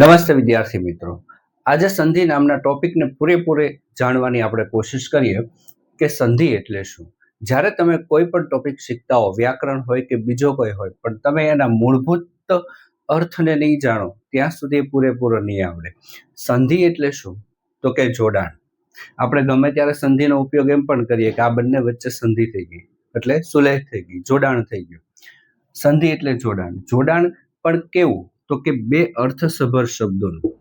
નમસ્તે વિદ્યાર્થી મિત્રો. આજે સંધિ નામના ટોપિકને પૂરેપૂરે જાણવાની આપણે કોશિશ કરીએ કે સંધિ એટલે શું? જ્યારે તમે કોઈ પણ ટોપિક શીખતા હો, વ્યાકરણ હોય કે બીજો કોઈ હોય, પણ તમે એના મૂળભૂત અર્થને નહીં જાણો, ત્યાં સુધી પૂરેપૂરો નહીં આવડે. સંધિ એટલે શું? તો કે જોડાણ. આપણે ગમે ત્યારે સંધિનો ઉપયોગ એમ પણ કરીએ કે આ બંને વચ્ચે સંધિ થઈ ગઈ, એટલે સુલેહ થઈ ગઈ, જોડાણ થઈ ગયું. સંધિ એટલે જોડાણ. જોડાણ પણ કેવું? તો કે બે અર્થસભર શબ્દોનું.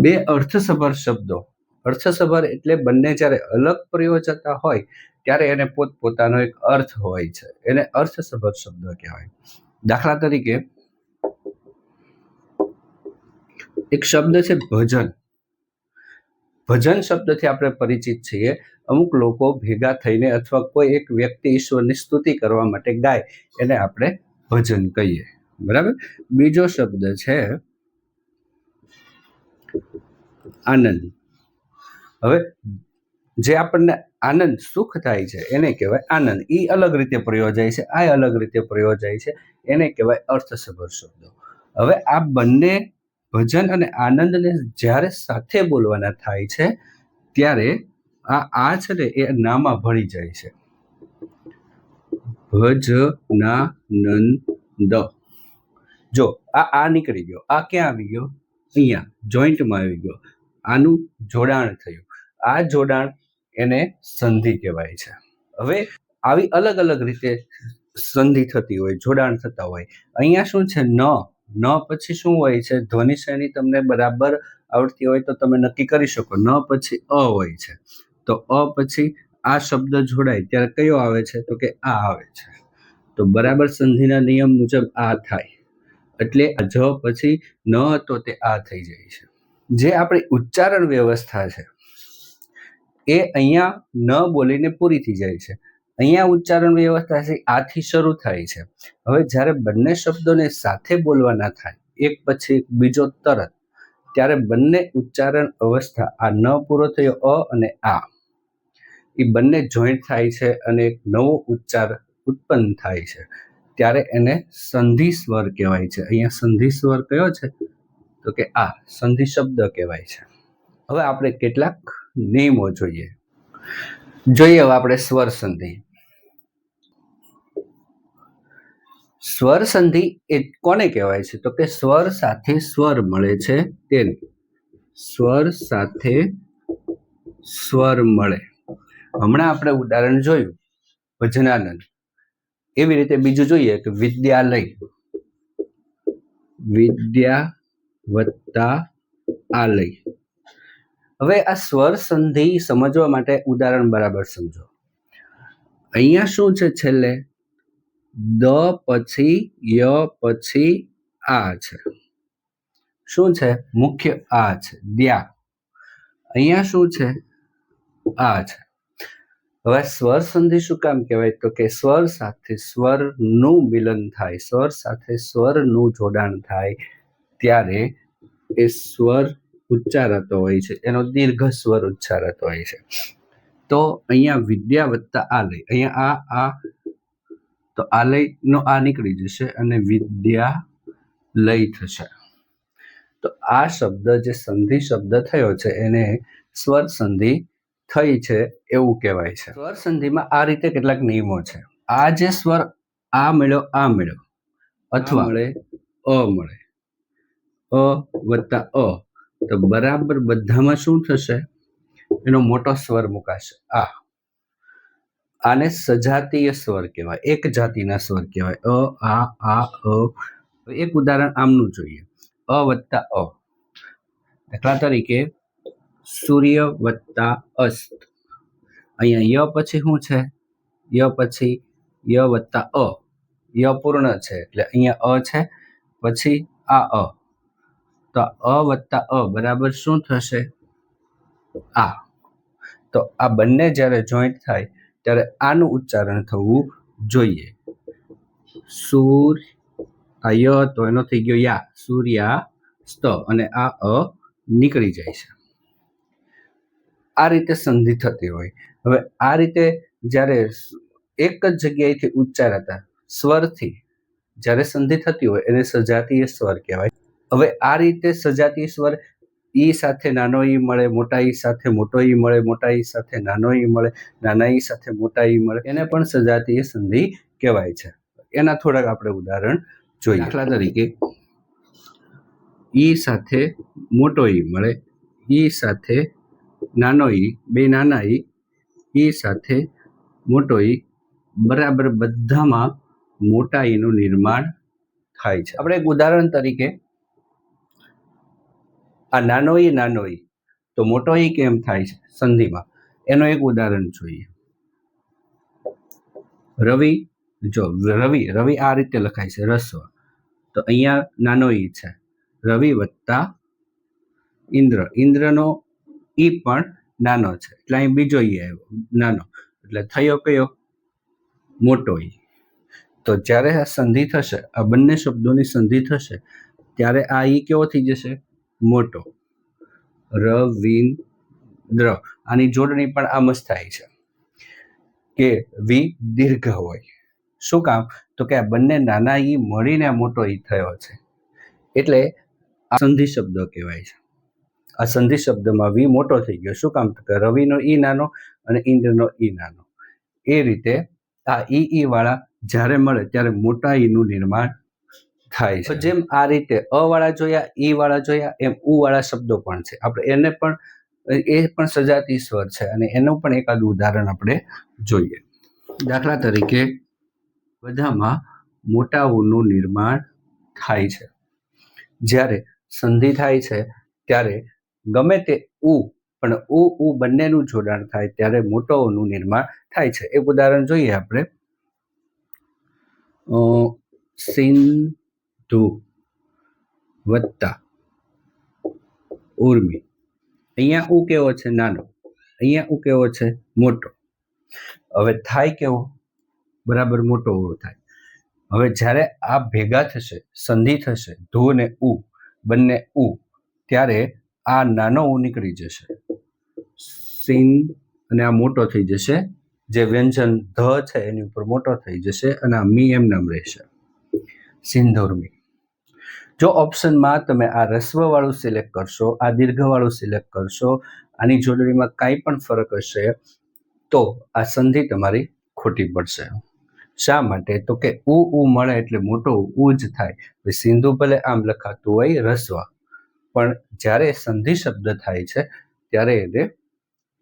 બે અર્થસભર શબ્દો. અર્થસભર એટલે બંને જ્યારે અલગ પ્રયોજતા હોય, ત્યારે એને પોતપોતાનો એક અર્થ હોય છે. એને અર્થસભર શબ્દ કહેવાય. દાખલા તરીકે, એક શબ્દ છે ભજન. ભજન શબ્દથી આપણે પરિચિત છીએ. અમુક લોકો ભેગા થઈને અથવા કોઈ એક વ્યક્તિ ઈશ્વરની સ્તુતિ કરવા માટે ગાય, એને આપણે ભજન કહીએ. બરાબર? બીજો શબ્દ છે આનંદ. હવે જે આપણને આનંદ સુખ થાય છે, એને કહેવાય આનંદ. એ અલગ રીતે પ્રયોજાય છે, આ અલગ રીતે પ્રયોજાય છે, એને કહેવાય અર્થસભર શબ્દો. હવે આ બંને ભજન અને આનંદને જ્યારે સાથે બોલવાના થાય છે, ત્યારે આ આ છે ને એ નામાં ભળી જાય છે. ભજ ના નંદ જો આ આ નીકળી ગયો. આ ક્યાં આવી ગયો? અહીંયા, જોઈન્ટમાં આવી ગયો. આનું જોડાણ થયું. આ જોડાણ એને સંધિ કહેવાય છે. હવે આવી અલગ અલગ રીતે સંધિ થતી હોય, જોડાણ થતા હોય. અહીંયા શું છે? ન. ન પછી શું હોય છે? ધ્વનિ શ્રેણી તમને બરાબર આવડતી હોય તો તમે નક્કી કરી શકો. ન પછી અ હોય છે. તો અ પછી આ શબ્દ જોડાય. ત્યારે કયો આવે છે? તો કે આ આવે છે. તો બરાબર સંધિના નિયમ મુજબ આ થાય. એટલે જ પછી ન તો તે આ થઈ જાય છે. જે આપણી ઉચ્ચારણ વ્યવસ્થા છે, એ અહીંયા ન બોલીને પૂરી થઈ જાય છે. અહીંયા ઉચ્ચારણ વ્યવસ્થા છે, આથી શરૂ થાય છે. હવે જ્યારે બંને શબ્દોને સાથે બોલવાના થાય, એક પછી બીજો તરત, ત્યારે બંને ઉચ્ચારણ અવસ્થા આ ન પૂરો થયો અ અને આ, એ બંને જોઈન્ટ થાય છે અને એક નવો ઉચ્ચાર ઉત્પન્ન થાય છે. ત્યારે એને સંધિ સ્વર કહેવાય છે. અહીંયા સંધિ સ્વર કયો છે? તો કે આ સંધિ શબ્દ કહેવાય છે. હવે આપણે કેટલાક નિયમો જોઈએ. જોઈએ હવે આપણે સ્વર સંધિ. સ્વર સંધિ એ કોને કહેવાય છે? તો કે સ્વર સાથે સ્વર મળે છે તેને. સ્વર સાથે સ્વર મળે. હમણાં આપણે ઉદાહરણ જોયું. ભજનાનંદ. એવી રીતે બીજું જોઈએ કે વિદ્યાલય. વિદ્યા વત્તા આલય હવે આ સ્વર સંધિ સમજવા માટે ઉદાહરણ બરાબર સમજો. અહીંયા શું છે છેલ્લે? દ પછી ય પછી આ છે. શું છે? મુખ્ય આ છે. દ્યા. અહીંયા શું છે? આ છે. હવે સ્વર સંધિ શું કામ કહેવાય? તો કે સ્વર સાથે સ્વરનું મિલન થાય, સ્વર સાથે સ્વરનું જોડાણ થાય, ત્યારે એ સ્વર ઉચ્ચારતો હોય છે. એનો દીર્ઘ સ્વર ઉચ્ચારતો હોય છે. તો અહીંયા વિદ્યા વત્તા આલય. અહીંયા આ આ, તો આલયનો આ નીકળી જશે અને વિદ્યા લય થશે. તો આ શબ્દ, જે સંધિ શબ્દ થયો છે, એને સ્વર સંધિ થઈ છે એવું કહેવાય છે. સ્વર સંધિમાં આ રીતે કેટલાક નિયમો છે. આ જે સ્વર આ મળ્યો આ મળ્યો અથવા મળે અ મળે. અ વત્તા અ. તો બરાબર બધામાં શું થશે? એનો મોટો સ્વર મુકાશે. આ. આને સજાતીય સ્વર કહેવાય. એક જાતિના સ્વર કહેવાય. અ આ આ અ. એક ઉદાહરણ આમનું જોઈએ. અ વત્તા અ. દાખલા તરીકે સૂર્ય વત્તા અસ્ત. અહીંયા ય પછી શું છે? ય પછી ય વત્તા અ. ય પૂર્ણ છે એટલે અહીંયા અ છે, પછી આ અ. તો અ વત્તા અ બરાબર શું થશે? આ. તો આ બંને જ્યારે જોઈન્ટ થાય, ત્યારે આનું ઉચ્ચારણ થવું જોઈએ. સૂર આ ય તો એનો થઈ ગયો યા. સૂર્યા સ્ત અને આ અ નીકળી જાય છે. આ રીતે સંધિ થતી હોય. હવે આ રીતે જ્યારે એક જ જગ્યાએથી ઉચ્ચારાતા સ્વરથી, જ્યારે સંધિ થતી હોય એને સજાતીય સ્વર કહેવાય. હવે આ રીતે સજાતીય સ્વર ઈ સાથે નાનો ઈ મળે, મોટા ઈ સાથે મોટો ઈ મળે, મોટા ઈ સાથે નાનો ઈ મળે, નાના ઈ સાથે મોટા ઈ મળે, એને પણ સજાતીય સંધિ કહેવાય છે. એના થોડાક આપણે ઉદાહરણ જોઈએ. દાખલા તરીકે, ઈ સાથે મોટો ઈ મળે, ઈ સાથે નાનો ઈ બે નાના ઈ ઈ સાથે મોટો ઈ બરાબર બધામાં મોટા ઈનું નિર્માણ થાય છે. આપણે એક ઉદાહરણ તરીકે, આ નાનો ઈ નાનો ઈ તો મોટો ઈ કેમ થાય છે? સંધિમાં. એનો એક ઉદાહરણ જોઈએ. રવિ, જો રવિ રવિ આ રીતે લખાય છે, રસ્વ. તો અહીંયા નાનો ઈ છે. રવિ વત્તા ઇન્દ્ર. ઇન્દ્રનો ઈ પણ નાનો છે. એટલે અહીં બીજો ઈ આવ્યો, નાનો. એટલે થયો કયો? મોટો ઈ. તો જ્યારે આ સંધિ થશે, આ બંને શબ્દોની સંધિ થશે, ત્યારે આ ઈ કેવો થઈ જશે? મોટો. રવિન્દ્ર આની જોડણી પણ આમ જ થાય છે. કે વી દીર્ઘ હોય. શું કામ? તો કે આ બંને નાના ઈ મળીને મોટો ઈ થયો છે. એટલે આ સંધિ શબ્દ કહેવાય છે. આ સંધિ શબ્દમાં વી મોટો થઈ ગયો. શું કામ? તો રવિનો ઈ નાનો અને ઇન્દ્રનો ઈ નાનો. એ રીતે આ ઈ ઈ વાળા જ્યારે મળે ત્યારે મોટા ઈનું નિર્માણ થાય છે. જેમ આ રીતે અ વાળા જોયા, ઈ વાળા જોયા, એમ ઉ વાળા શબ્દો પણ છે. આપણે એને પણ, એ પણ સજાતી સ્વર છે અને એનું પણ એકાદ ઉદાહરણ આપણે જોઈએ. દાખલા તરીકે બધામાં મોટા ઉનું નિર્માણ થાય છે. જ્યારે સંધિ થાય છે, ત્યારે ગમે તે ઉ, પણ ઉ ઉ બંનેનું જોડાણ થાય ત્યારે મોટો ઓનું નિર્માણ થાય છે. એક ઉદાહરણ જોઈએ આપણે. સિંધુ વત્તા ઉર્મી. અહીંયા ઉ કેવો છે? નાનો. અહીંયા ઉ કેવો છે? મોટો. હવે થાય કેવો? બરાબર મોટો ઉ થાય. હવે જ્યારે આ ભેગા થશે, સંધિ થશે, ધુ ને ઉ, બંને ઉ, ત્યારે આ નાનો ઉ નીકળી જશે. સિન અને આ મોટો થઈ જશે. જે વ્યંજન ધ છે એની ઉપર મોટો થઈ જશે અને આ મી એમ નામ રહેશે. સિંધુર્મી જો ઓપ્શનમાં તમે આ રસ્વવાળું સિલેક્ટ કરશો, આ દીર્ઘવાળું સિલેક્ટ કરશો, આની જોડણીમાં કાંઈ પણ ફરક હશે, તો આ સંધિ તમારી ખોટી પડશે. શા માટે? તો કે ઉ ઉ મળે એટલે મોટો ઉ જ થાય. સિંધુ ભલે આમ લખાતું હોય, રસવા. પણ જ્યારે સંધિ શબ્દ થાય છે, ત્યારે એને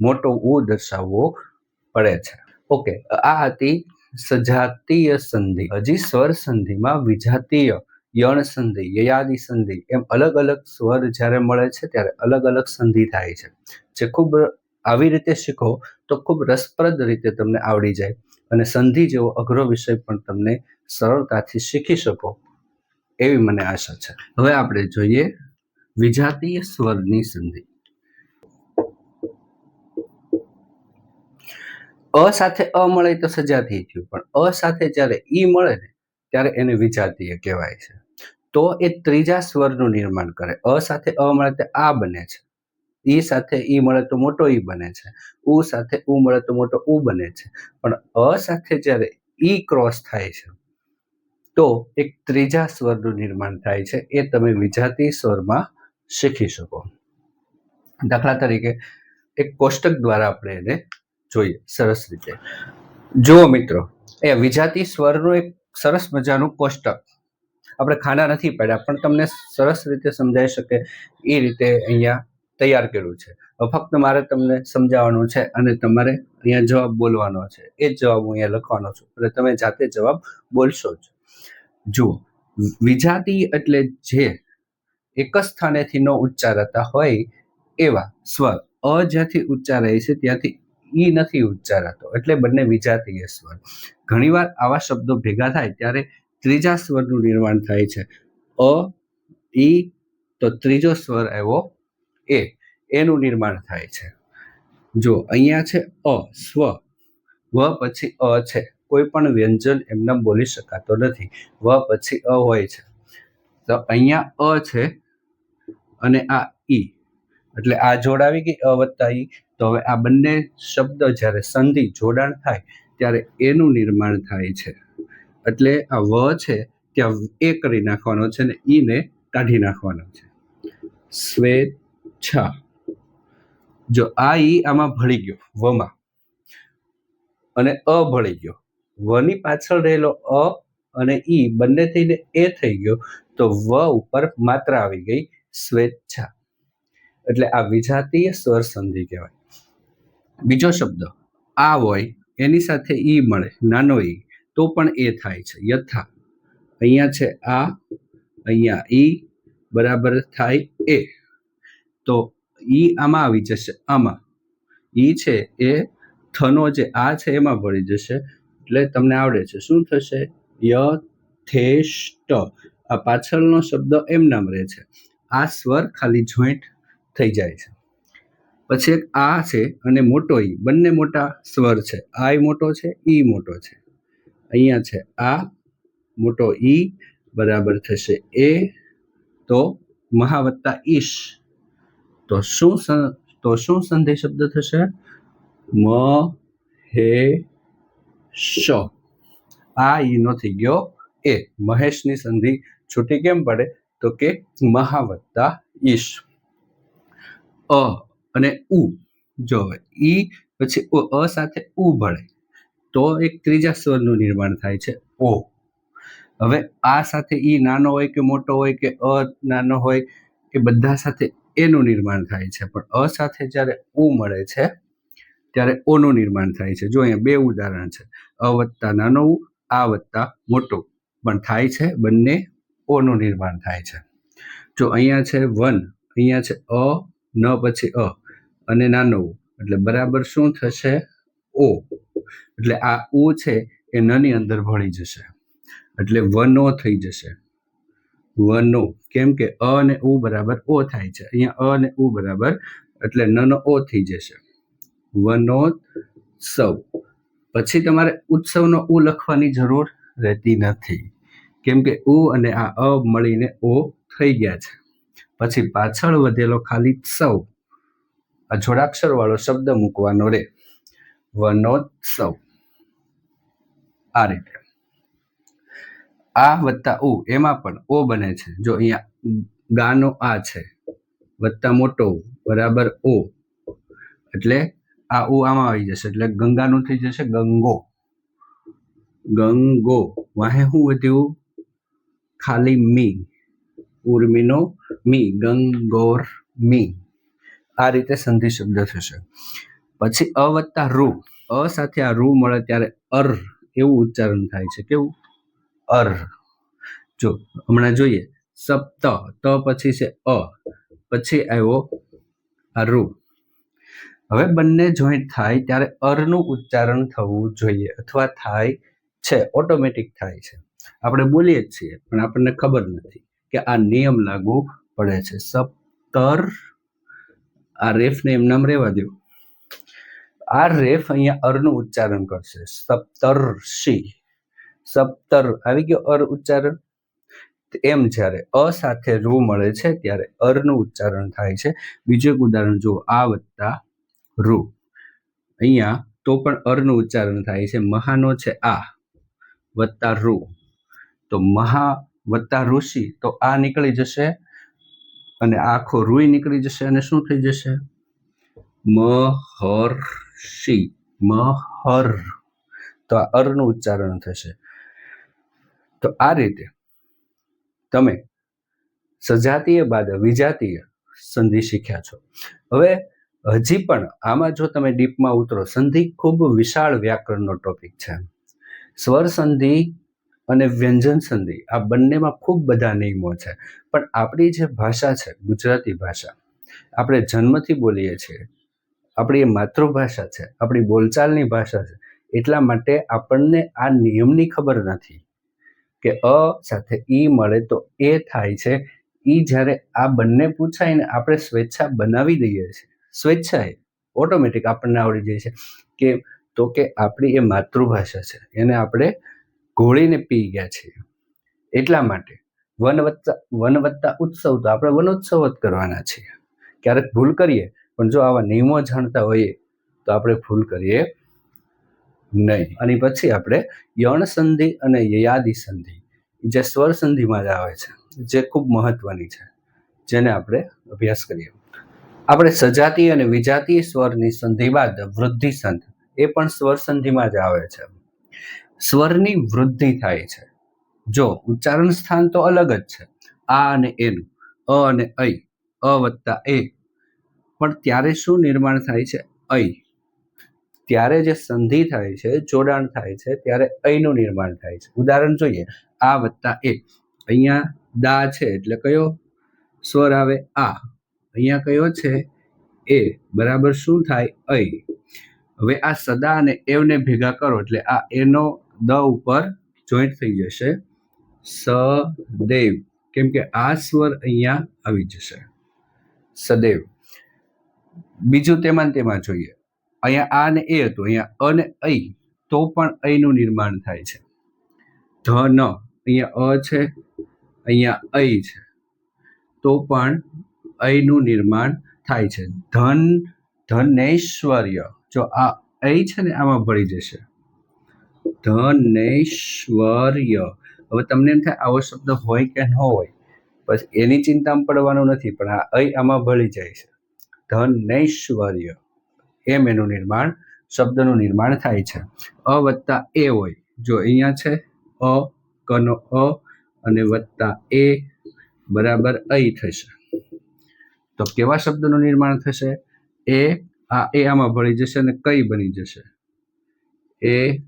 મોટો ઉ દર્શાવવો પડે છે. ઓકે આ હતી સજાતીય સંધિ. હજી સ્વર સંધિમાં વિજાતીય, યણ સંધિ, યયાદી સંધિ એમ અલગ અલગ સ્વર જ્યારે મળે છે, ત્યારે અલગ અલગ સંધિ થાય છે. જે ખૂબ આવી રીતે શીખો, તો ખૂબ રસપ્રદ રીતે તમને આવડી જાય અને સંધિ જેવો અઘરો વિષય પણ તમને સરળતાથી શીખી શકો એવી મને આશા છે. હવે આપણે જોઈએ વિજાતીય સ્વરની સંધિ. અ સાથે અ મળે તો સજાતીય થયું પણ અ સાથે જ્યારે ઈ મળે ને, ત્યારે એને વિજાતીય કહેવાય છે. તો એ ત્રીજા સ્વરનું નિર્માણ કરે. અ સાથે અ મળે તો આ બને છે. ઈ સાથે ઈ મળે તો મોટો ઈ બને છે. ઉ સાથે ઉ મળે તો મોટો ઉ બને છે. પણ અ સાથે જ્યારે ઈ ક્રોસ થાય છે, તો એક ત્રીજા સ્વરનું નિર્માણ થાય છે. એ તમે વિજાતી સ્વરમાં શીખી શકો. દાખલા તરીકે એક કોષ્ટક દ્વારા આપણે એને જોઈએ, સરસ રીતે. જુઓ મિત્રો, એ વિજાતી સ્વરનું એક સરસ મજાનું કોષ્ટક. આપણે ખાના નથી પાડ્યા, પણ તમને સરસ રીતે સમજાઈ શકે એ રીતે અહીંયા તૈયાર કર્યું છે. ફક્ત મારે તમને સમજાવવાનું છે અને તમારે અહીંયા જવાબ બોલવાનો છે. એ જ જવાબ હું અહીંયા લખવાનો છું. એટલે તમે જાતે જવાબ બોલશો જ. જુઓ, વિજાતી એટલે જે એક જ સ્થાનેથી ન ઉચ્ચારાતા હોય એવા સ્વર. અ જ્યાંથી ઉચ્ચારાય છે, ત્યાંથી ઈ નથી ઉચ્ચારાતો. એટલે બંને વિજાતીય સ્વર. ઘણીવાર આવા શબ્દો ભેગા થાય ત્યારે ત્રીજા સ્વરનું નિર્માણ થાય છે. અ ઈ તો ત્રીજો સ્વર આવ્યો એ. એનું નિર્માણ થાય છે. જો અહીંયા છે અ, સ્વ. વ પછી અ છે. કોઈ પણ વ્યંજન એમને બોલી શકાતો નથી. વ પછી અ હોય છે. તો અહીંયા અ છે અને આ ઈ. એટલે આ જોડાવી ગઈ અ વત્તા ઈ? તો હવે આ બંને શબ્દ જ્યારે સંધિ જોડાણ થાય, ત્યારે એનું નિર્માણ થાય છે. એટલે આ વ છે, ત્યાં એ કરી નાખવાનો છે ને ઈને કાઢી નાખવાનો છે. સ્વેચ્છા. જો આ ઈ આમાં ભળી ગયો, વમાં, અને અ ભળી ગયો. વની પાછળ રહેલો અ અને ઈ બંને થઈને એ થઈ ગયો, તો વ ઉપર માત્રા આવી ગઈ સ્વેચ્છા. એટલે આ વિજાતીય સ્વર સંધિ કહેવાય. બીજો શબ્દ, આ હોય, એની સાથે ઈ મળે, નાનો ઈ, તો પણ એ થાય છે, યથા. અહીંયા છે આ, અહીંયા ઈ, બરાબર થાય એ. તો ઈ આમાં આવી જશે, આમાં. ઈ છે એ, થનો જે આ છે એમાં ભળી જશે, એટલે તમને આવડે છે, શું થશે? યથેષ્ટ. આ પાછળનો શબ્દ એમ નામ રહે છે. આ સ્વર ખાલી જોઈન્ટ થઈ જાય છે. પછી એક આ છે અને મોટો ઈ, બંને મોટા સ્વર છે. આ મોટો છે, ઈ મોટો છે. અહીંયા છે આ, મોટો ઈ, બરાબર થશે એ, તો મહાવત્તા ઈશ. તો શું તો શું સંધિ શબ્દ થશે? મ, હે, શ. આ ઈ નો થઈ ગયો એ. મહેશની સંધિ છૂટી કેમ પડે? તો કે મહાવત્તા ઈશ. અ અને ઉ જો ઈ પછી અ સાથે ઉ ભળે, તો એક ત્રીજા સ્વરનું નિર્માણ થાય છે ઓ. હવે આ સાથે ઈ નાનો હોય કે મોટો હોય કે અ નાનો હોય એ બધા સાથે એનું નિર્માણ થાય છે. પણ અ સાથે જ્યારે ઉ મળે છે, ત્યારે ઓનું નિર્માણ થાય છે. જો અહીંયા બે ઉદાહરણ છે, અ વત્તા નાનો ઉ, આ વત્તા મોટો. પણ થાય છે બંને ઓનું નિર્માણ થાય છે. જો અહીંયા છે વન, અહીંયા છે અ, ન પછી અ, અને નાનો ઉ. એટલે બરાબર શું થશે? ઓ. એટલે આ ઉ છે એ નની અંદર ભળી જશે. એટલે વનો થઈ જશે. વનો. કેમ કે અ અને ઉ બરાબર ઓ થાય છે. અહીંયા અ અને ઉ બરાબર, એટલે નનો ઓ થઈ જશે. વનોત્સવ પછી તમારે ઉત્સવનો ઉ લખવાની જરૂર રહેતી નથી. કેમ કે ઉ અને આ અ મળીને ઓ થઈ ગયા છે. પછી પાછળ વધેલો ખાલી સૌ, આ જોડાક્ષર વાળો શબ્દ મૂકવાનો રે. વનોત્સવ. આ રીતે. આ વત્તા ઉ એમાં પણ ઓ બને છે. જો અહીંયા ગાનો આ છે, વત્તા મોટો બરાબર ઓ. એટલે આ ઉ આમાં આવી જશે. એટલે ગંગાનું થઈ જશે ગંગો. ગંગો. વાહે શું વધ્યું? ખાલી મી ઉર્મિનો મી ગંગોર મી આ રીતે સંધિ શબ્દ થશે. પછી અ વત્તા રૂ અ સાથે આ રૂ મળે ત્યારે અર એવું ઉચ્ચારણ થાય છે. કેવું? અર. જો, હમણાં જોઈએ. સપ્ત, ત પછી છે અ. પછી આવ્યો આ રૂ હવે બંને જોઈન્ટ થાય ત્યારે અરનું ઉચ્ચારણ થવું જોઈએ અથવા થાય છે. ઓટોમેટિક થાય છે. આપણે બોલીએ જ છીએ, પણ આપણને ખબર નથી કે આ નિયમ લાગુ પડે છે. સપ્તર, આ રેફને એમ નામ રહેવા દો આ રેફ અહીંયા અરનું ઉચ્ચારણ કરશે. સપ્તર્ષિ સપ્તર આવી ગયો અર ઉચ્ચારણ? એમ જ્યારે અ સાથે રૂ મળે છે, ત્યારે અરનું ઉચ્ચારણ થાય છે. બીજું એક ઉદાહરણ જુઓ, આ વત્તા રૂ. અહીંયા તો પણ અરનું ઉચ્ચારણ થાય છે. મહાનો છે આ વત્તા રૂ. તો મહા વત્તા ઋષિ તો આ નીકળી જશે અને આખો રૂઈ નીકળી જશે અને શું થઈ જશે? મહર્ષિ, મહર. તો આ અરનું ઉચ્ચારણ થશે. તો આ રીતે તમે સજાતીય બાદ વિજાતીય સંધિ શીખ્યા છો. હવે હજી પણ આમાં જો તમે ડીપમાં ઉતરો, સંધિ ખૂબ વિશાળ વ્યાકરણનો ટોપિક છે. સ્વર સંધિ અને વ્યંજન સંધિ, આ બંનેમાં ખૂબ બધા નિયમો છે. પણ આપણી જે ભાષા છે, ગુજરાતી ભાષા, આપણે જન્મથી બોલીએ છીએ, આપણી એ માતૃભાષા છે, આપણી બોલચાલની ભાષા છે, એટલા માટે આપણને આ નિયમની ખબર નથી કે અ સાથે ઈ મળે તો એ થાય છે. ઈ જ્યારે આ બંને પૂછાય ને આપણે સ્વેચ્છા બનાવી દઈએ છીએ. સ્વેચ્છાએ ઓટોમેટિક આપણને આવડી જાય છે કે તો કે આપણી એ માતૃભાષા છે, એને આપણે ઘોળીને પી ગયા છીએ એટલા માટે વન વત્તા ઉત્સવ તો આપણે વનોત્સવ જ કરવાના છીએ ક્યારેક ભૂલ કરીએ, પણ જો આવા નિયમો જાણતા હોઈએ, તો આપણે ભૂલ કરીએ નહીં. અને પછી આપણે યણ સંધિ અને યયાદી સંધિ જે સ્વર સંધિમાં જ આવે છે, જે ખૂબ મહત્વની છે, જેને આપણે અભ્યાસ કરીએ. આપણે સજાતીય અને વિજાતીય સ્વરની સંધિ બાદ વૃદ્ધિ સંધ, એ પણ સ્વર સંધિમાં જ આવે છે. સ્વરની વૃદ્ધિ થાય છે. જો ઉચ્ચારણ સ્થાન તો અલગ જ છે. આ અને એનું, અ અને ઐ અ વત્તા એ. પણ ત્યારે શું નિર્માણ થાય છે? ઐ ત્યારે જે સંધિ થાય છે, જોડાણ થાય છે, ત્યારે ઐનું નિર્માણ થાય છે. ઉદાહરણ જોઈએ, આ વત્તા એ. અહીંયા દા છે એટલે કયો? સ્વર આવે આ. અહીંયા કયો છે? એ. બરાબર શું થાય? ઐ હવે આ સદા અને એવને ભેગા કરો એટલે આ એનો દ ઉપર જોઈન્ટ થઈ જશે. સદેવ કેમ કે આ સ્વર અહીંયા આવી જશે. સદેવ બીજું તેમાં તેમાં જોઈએ. અહીંયા આ ને એ હતું. અહીંયા અ ને ઐ તો પણ ઐનું નિર્માણ થાય છે. ધ, ન. અહીંયા અ છે. અહીંયા ઐ છે. તો પણ ઐનું નિર્માણ થાય છે. ધન, ધનેશ્વર્ય. જો આ ઐ છે ને, આમાં ભળી જશે. ધનેશ્વર્ય. હવે તમને એમ થાય આવો શબ્દ હોય કે ન હોય, બસ એની ચિંતામાં પડવાનું નથી, પણ આ ઐ આમાં ભળી જાય છે. ધનૈશ્વર્ય. એમ એનું નિર્માણ, શબ્દનું નિર્માણ થાય છે. અ વત્તા એ હોય. જો અહીંયા છે, અ, કનો અ, અને વત્તા એ બરાબર ઐ થશે. તો કેવા શબ્દનું નિર્માણ થશે? એ, આ એ આમાં ભળી જશે અને કઈ બની જશે? એ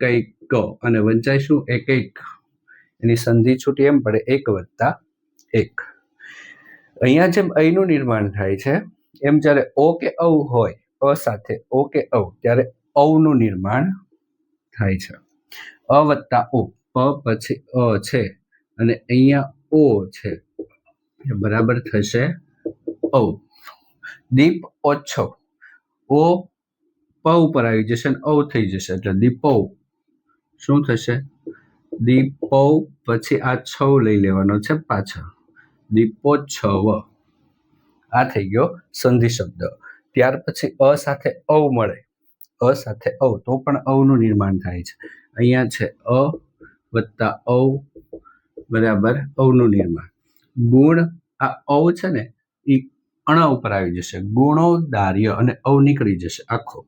કંઈક અને વંચાય શું? એ એક. એની સંધિ છૂટી એમ પડે એક વત્તા એક. અહીંયા જેમ અહીંનું નિર્માણ થાય છે, એમ જ્યારે ઓ કે ઔ હોય, અ સાથે ઓ કે ઔ, ત્યારે ઔનું નિર્માણ થાય છે. અ વત્તા ઓ, પ પછી અ છે, અને અહીંયા ઓ છે. બરાબર થશે ઔ. દીપ ઓછો. ઓ પ ઉપર આવી જશે અને ઔ થઈ જશે. એટલે દીપૌ શું થશે? દીપો પછી આ છવ લઈ લેવાનો છે પાછળ. દીપોચ્છવ આ થઈ ગયો સંધિ શબ્દ. ત્યાર પછી અ સાથે ઔ મળે. અ સાથે ઔ, તો પણ અવનું નિર્માણ થાય છે. અહીંયા છે અ વત્તા ઔ, બરાબર અવનું નિર્માણ. ગુણ આ ઔ છે ને એ અણ ઉપર આવી જશે. ગુણોદાર્ય અને અવ નીકળી જશે આખો.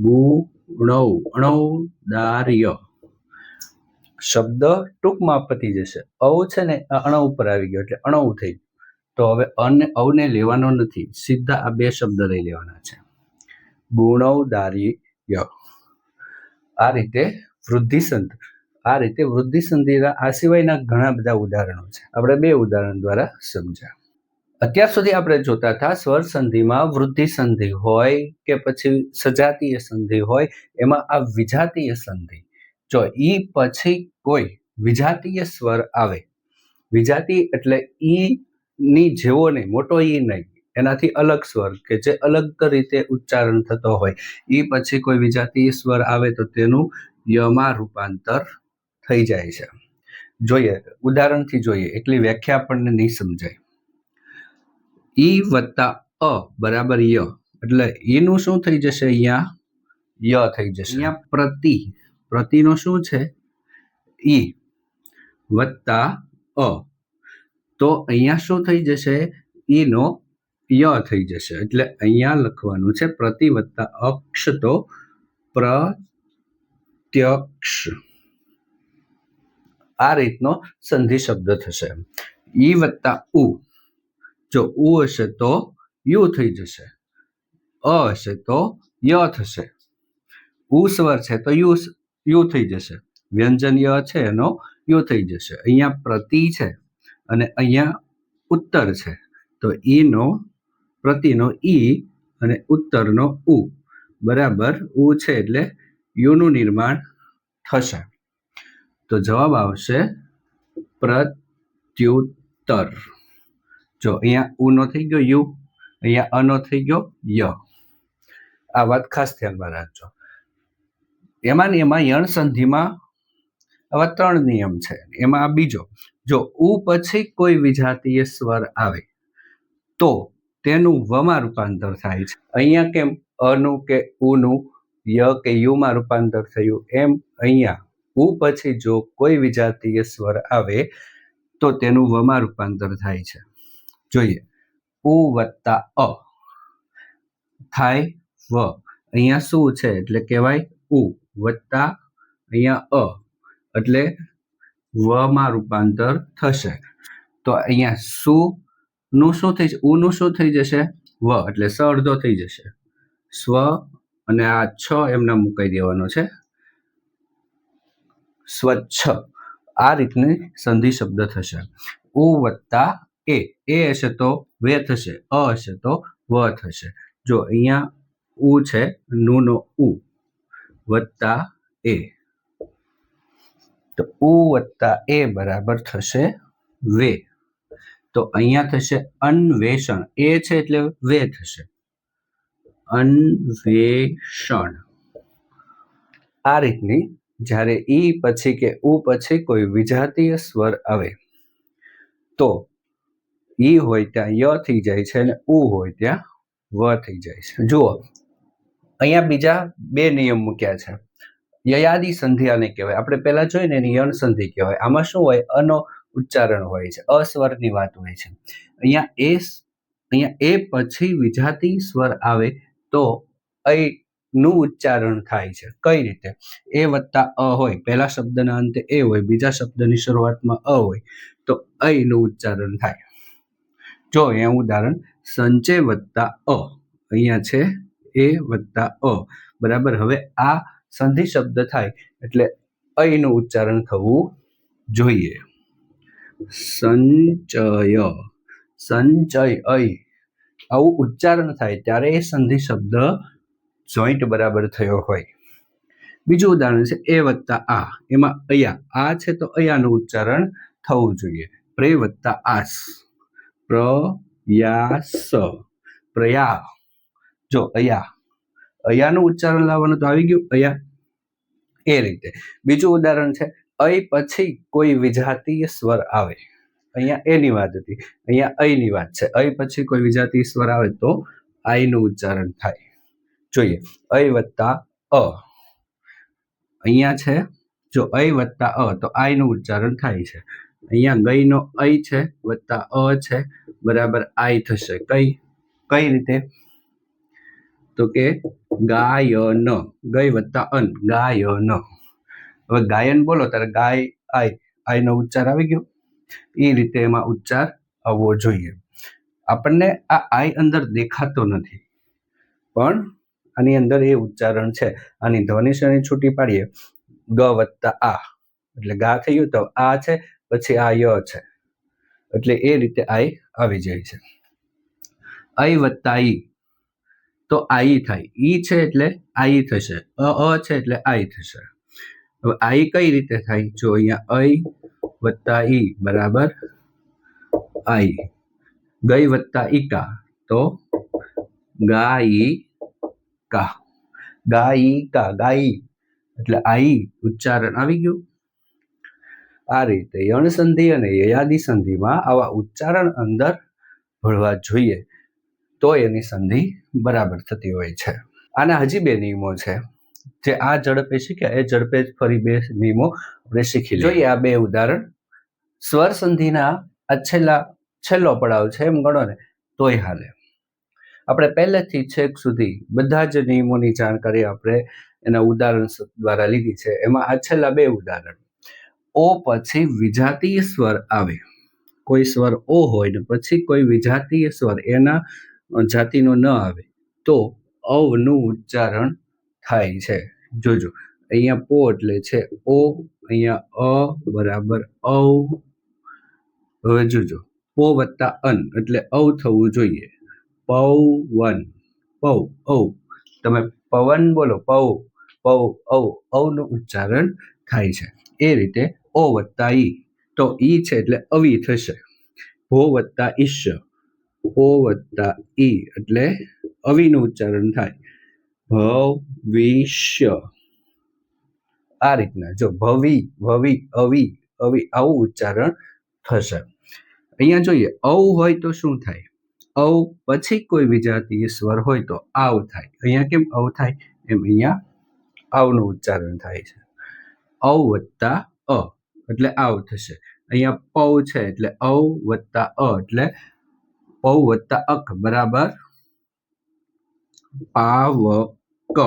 ગુણૌ અણૌદાર્ય શબ્દ ટૂંકમાં પતી જશે. અવ છે ને આ અણ ઉપર આવી ગયો એટલે અણવ થઈ. તો હવે અન, અવને લેવાનો નથી. સીધા આ બે શબ્દ લઈ લેવાના છે. ગુણૌદાર્ય આ રીતે વૃદ્ધિ સંધિ, આ રીતે વૃદ્ધિ સંધિના, આ સિવાયના ઘણા બધા ઉદાહરણો છે. આપણે બે ઉદાહરણ દ્વારા સમજ્યા. અત્યાર સુધી આપણે જોતા હતા સ્વર સંધિમાં વૃદ્ધિ સંધિ હોય કે પછી સજાતીય સંધિ હોય, એમાં આ વિજાતીય સંધિ. જો ઈ પછી કોઈ વિજાતીય સ્વર આવે, વિજાતી એટલે ઈ ની જેવો નહીં, મોટો ઈ નહીં, એનાથી અલગ સ્વર કે જે અલગ રીતે ઉચ્ચારણ થતો હોય. ઈ પછી કોઈ વિજાતીય સ્વર આવે તો તેનું યમાં રૂપાંતર થઈ જાય છે. જોઈએ, ઉદાહરણથી જોઈએ, એટલી વ્યાખ્યા આપણને નહીં સમજાય. ઈ વત્તા અ, બરાબર ય. એટલે ઈનું શું થઈ જશે અહીંયા? ય થઈ જશે. અહીંયા પ્રતિ, પ્રતિનો શું છે? ઈ વત્તા અ. તો અહીંયા શું થઈ જશે? ઈનો ય થઈ જશે. એટલે અહીંયા લખવાનું છે પ્રતિ વત્તા અક્ષ તો પ્રત્યક્ષ. આ રીતનો સંધિ શબ્દ થશે. ઈ વત્તા ઉ. જો ઉ હશે તો યુ થઈ જશે. અ હશે તો ય થશે. ઉ સ્વર છે તો યુ યુ થઈ જશે. વ્યંજન ય છે એનો યુ થઈ જશે. અહીંયા પ્રતિ છે અને અહીંયા ઉત્તર છે. તો ઈનો, પ્રતિનો ઈ અને ઉત્તરનો ઉ. બરાબર, ઉ છે એટલે યુનું નિર્માણ થશે. તો જવાબ આવશે પ્રત્યુત્તર. જો અહીંયા ઉનો થઈ ગયો, યુ, અહીંયા અનો થઈ ગયો, ય. આ વાત ખાસ ધ્યાનમાં રાખજો. એમાં ને એમાં યણ સંધિમાં આવા ત્રણ નિયમ છે. એમાં આ બીજો, જો ઉ પછી કોઈ વિજાતીય સ્વર આવે, તો તેનું વમાં રૂપાંતર થાય છે. અહીંયા કેમ અનું કે ઉનું ય કે યુમાં રૂપાંતર થયું, એમ અહીંયા ઉ પછી જો કોઈ વિજાતીય સ્વર આવે, તો તેનું વમાં રૂપાંતર થાય છે. જોઈએ. ઉ વત્તા અ. થાય વ. અહીંયા શું છે? એટલે કહેવાય ઉ વત્તા અહીંયા અ. એટલે વમાં રૂપાંતર થશે. તો અહીંયા સુ નું શું થઈ જશે? ઉનું શું થઈ જશે? વ. એટલે સ અડધો થઈ જશે. સ્વ અને આ છ એમને મુકાઈ દેવાનો છે. સ્વચ્છ. આ રીતની સંધિ શબ્દ થશે. ઉ વત્તા એ એ હશે તો વે થશે, અ હશે તો વ થશે. જો અહીંયા ઉ છે, નુનો ઉ વત્તા એ. તો ઉ વત્તા એ બરાબર થશે વે. તો અહીંયા થશે અન્વેષણ, એ છે એટલે વે થશે. અન્વેષણ. આ રીતની જ્યારે ઈ પછી કે ઉ પછી કોઈ વિજાતીય સ્વર આવે. તો ઈ હોય ત્યાં, ય થઈ જાય છે અને ઉ હોય ત્યાં, વ થઈ જાય છે. જુઓ, અહીંયા બીજા બે નિયમ મૂક્યા છે. યયાદી સંધિ આને કહેવાય. આપણે પહેલા જોઈને એની યણ સંધિ કહેવાય. આમાં શું હોય? અનો ઉચ્ચારણ હોય છે. અસ્વરની વાત હોય છે. અહીંયા એ અહીંયા એ પછી વિજાતી સ્વર આવે તો અ નું ઉચ્ચારણ થાય છે. કઈ રીતે? એ વત્તા અ હોય. પહેલા શબ્દના અંતે એ હોય. બીજા શબ્દની શરૂઆતમાં અ હોય. તો અ નું ઉચ્ચારણ થાય. જો અહીંયા ઉદાહરણ, સંચય વત્તા અ, અહીંયા છે, એ વત્તા અ. બરાબર? હવે આ સંધિ શબ્દ થાય એટલે અ ઉચ્ચારણ થવું જોઈએ. સંચય સંચય, અય. આવું ઉચ્ચારણ થાય ત્યારે એ સંધિ શબ્દ જોઈન્ટ બરાબર થયો હોય. બીજું ઉદાહરણ છે, એ વત્તા આ. એમાં અયા આ છે તો અયાનું ઉચ્ચારણ થવું જોઈએ. પ્રે વત્તા આસ. પ્રયાસ. પ્રયા. જો, અયા. અયાનું ઉચ્ચારણ લાવવાનું તો આવી ગયું, અયા. એ રીતે. બીજું ઉદાહરણ છે અય પછી કોઈ વિજાતીય સ્વર આવે. અહીંયા એની વાત હતી. અહીંયા અયની વાત છે. અય પછી કોઈ વિજાતીય સ્વર આવે તો આઈનું ઉચ્ચારણ થાય. જોઈએ. અય વત્તા અ. અહીંયા છે, જો અય વત્તા અ તો આયનું ઉચ્ચારણ થાય છે. અહીંયા ગઈનો અય છે, વત્તા અ છે, બરાબર આઈ થશે. કઈ? કઈ રીતે? તો કે ગાયન ગઈ વત્તા અન, ગાયન. હવે ગાયન બોલો, ત્યારે ગાય, આઈ. આઈનો ઉચ્ચાર આવી ગયો. એ રીતે એમાં ઉચ્ચાર આવવો જોઈએ. આપણને આ આઈ અંદર દેખાતો નથી. પણ આની અંદર એ ઉચ્ચારણ છે. આની ધ્વનિ શ્રેણી છૂટી પાડીએ. ગ વત્તા આ. એટલે ગા થઈ ગયું તો આ છે પછી આ ય છે. એટલે એ રીતે આઈ આવી જાય છે. આઈ વત્તા ઈ તો આઈ થાય. ઈ છે એટલે આઈ થશે. અ અ છે એટલે આઈ થશે. હવે આઈ કઈ રીતે થાય? જો અહીંયા અઈ વત્તા ઈ બરાબર આઈ ગઈ વત્તા ઈકા, તો ગાઈ કા ગાઈ કા ગાઈ એટલે આઈ ઉચ્ચારણ આવી ગયું. આ રીતે યણ સંધિ અને યયાદી સંધિમાં આવા ઉચ્ચારણ અંદર ભળવા જોઈએ. તો એની સંધિ બરાબર થતી હોય છે. આના હજી બે નિયમો છે. જે આ ઝડપે શીખ્યા એ ઝડપે જ ફરી બે નિયમો આપણે શીખી જોઈએ આ બે ઉદાહરણ. સ્વર સંધિના આ છેલ્લા, છેલ્લો પડાવ છે એમ ગણો ને, તોય હાલે. આપણે પહેલેથી છેક સુધી બધા જ નિયમોની જાણકારી આપણે એના ઉદાહરણ દ્વારા લીધી છે. એમાં આ છેલ્લા બે ઉદાહરણ. ઓ પછી વિજાતીય સ્વર આવે. કોઈ સ્વર ઓ હોય ને પછી કોઈ વિજાતીય સ્વર એના જાતિનો ન આવે, તો અવનું ઉચ્ચારણ થાય છે. જોજો, અહીંયા પો એટલે છે ઓ, અહીંયા અ બરાબર અવ. હવે જોજો, પો વત્તા અન એટલે અવ થવું જોઈએ. પૌવન પૌ ઔ. તમે પવન બોલો, પૌ પૌ ઔ, ઔનું ઉચ્ચારણ થાય છે. એ રીતે ઓ વત્તા ઈ. તો ઈ છે એટલે અવી થશે. ભો વત્તા ઈશ ઓ વત્તા ઈ એટલે અવીનું ઉચ્ચારણ થાય. ભવિષ્ય. આ રીતના જો ભવી ભવી, અવી અવી આવું ઉચ્ચારણ થશે. અહીંયા જોઈએ, ઔ હોય તો શું થાય? ઔ પછી કોઈ વિજાતીય સ્વર હોય તો આવ થાય. અહીંયા કેમ અવ થાય? એમ અહીંયા આવનું ઉચ્ચારણ થાય છે. ઔ વત્તા અ. એટલે આવ થશે. અહીંયા પૌ છે એટલે ઔ વત્તા અ એટલે પૌ વત્તા અક, બરાબર? પાવક.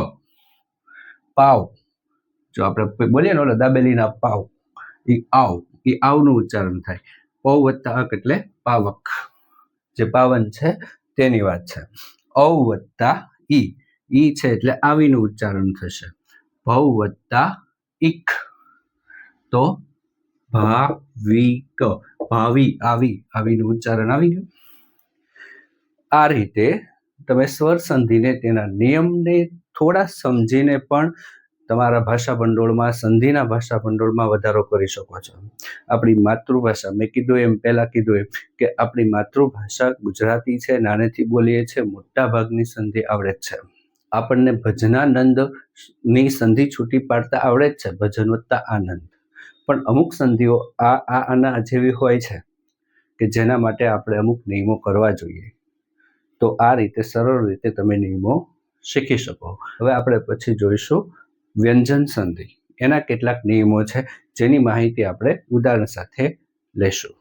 પાવ. જો આપણે બોલીએ ને ઓલો દાબેલીના પાવ એ આવ એ આવનું ઉચ્ચારણ થાય. પૌ વત્તા અક એટલે પાવક. જે પાવન છે તેની વાત છે. ઔ વત્તા ઈ. ઈ છે એટલે આવીનું ઉચ્ચારણ થશે. ભવ વત્તા ઇક તો ભાવિક, ભાવિ, આવી, આવીનું ઉચ્ચારણ આવી ગયું. આ રીતે તમે સ્વર સંધિને તેના નિયમને થોડા સમજીને પણ તમારા ભાષા ભંડોળમાં, સંધિના ભાષા ભંડોળમાં વધારો કરી શકો છો. આપણી માતૃભાષા, મેં કીધું એમ, પહેલાં કીધું એમ, કે આપણી માતૃભાષા ગુજરાતી છે, નાનેથી બોલીએ છીએ મોટા ભાગની સંધિ આવડે જ છે. આપણને ભજનાનંદની સંધિ છૂટી પાડતા આવડે જ છે, ભજન વત્તા આનંદ. પણ અમુક સંધિઓ આ આ, આના જેવી હોય છે કે જેના માટે આપણે અમુક નિયમો કરવા જોઈએ. તો આ રીતે, સરળ રીતે તમે નિયમો શીખી શકો. હવે આપણે પછી જોઈશું વ્યંજન સંધિ. એના કેટલાક નિયમો છે જેની માહિતી આપણે ઉદાહરણ સાથે લેશું.